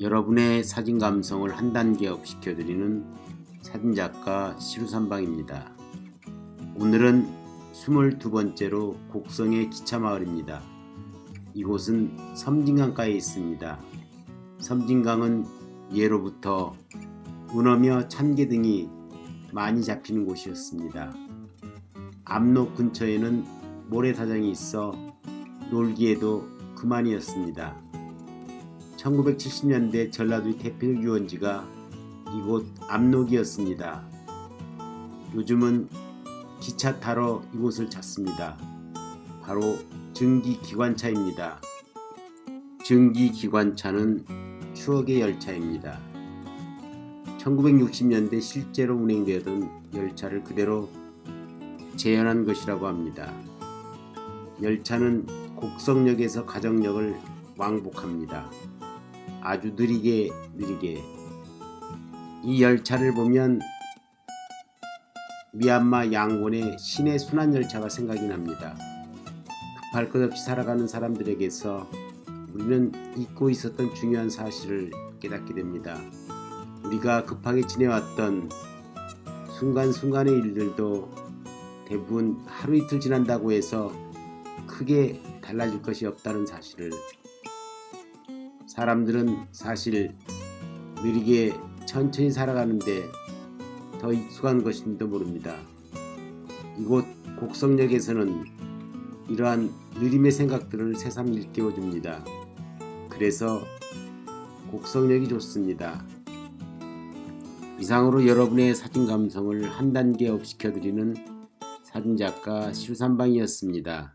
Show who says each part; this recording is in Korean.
Speaker 1: 여러분의 사진 감성을 한 단계 업 시켜드리는 사진작가 시루산방입니다. 오늘은 22번째로 곡성의 기차마을입니다. 이곳은 섬진강가에 있습니다. 섬진강은 예로부터 문어며 참개 등이 많이 잡히는 곳이었습니다. 압록 근처에는 모래사장이 있어 놀기에도 그만이었습니다. 1970년대 전라도의 대표 유원지가 이곳 압록이었습니다. 요즘은 기차 타러 이곳을 찾습니다. 바로 증기기관차입니다. 증기기관차는 추억의 열차입니다. 1960년대 실제로 운행되던 열차를 그대로 재현한 것이라고 합니다. 열차는 곡성역에서 가정역을 왕복합니다. 아주 느리게 느리게 이 열차를 보면 미얀마 양곤의 시내 순환 열차가 생각이 납니다. 급할 것 없이 살아가는 사람들에게서 우리는 잊고 있었던 중요한 사실을 깨닫게 됩니다. 우리가 급하게 지내왔던 순간순간의 일들도 대부분 하루 이틀 지난다고 해서 크게 달라질 것이 없다는 사실을 사람들은 사실 느리게 천천히 살아가는데 더 익숙한 것인지도 모릅니다. 이곳 곡성역에서는 이러한 느림의 생각들을 새삼 일깨워줍니다. 그래서 곡성역이 좋습니다. 이상으로 여러분의 사진 감성을 한 단계 업시켜드리는 사진작가 시루산방이었습니다.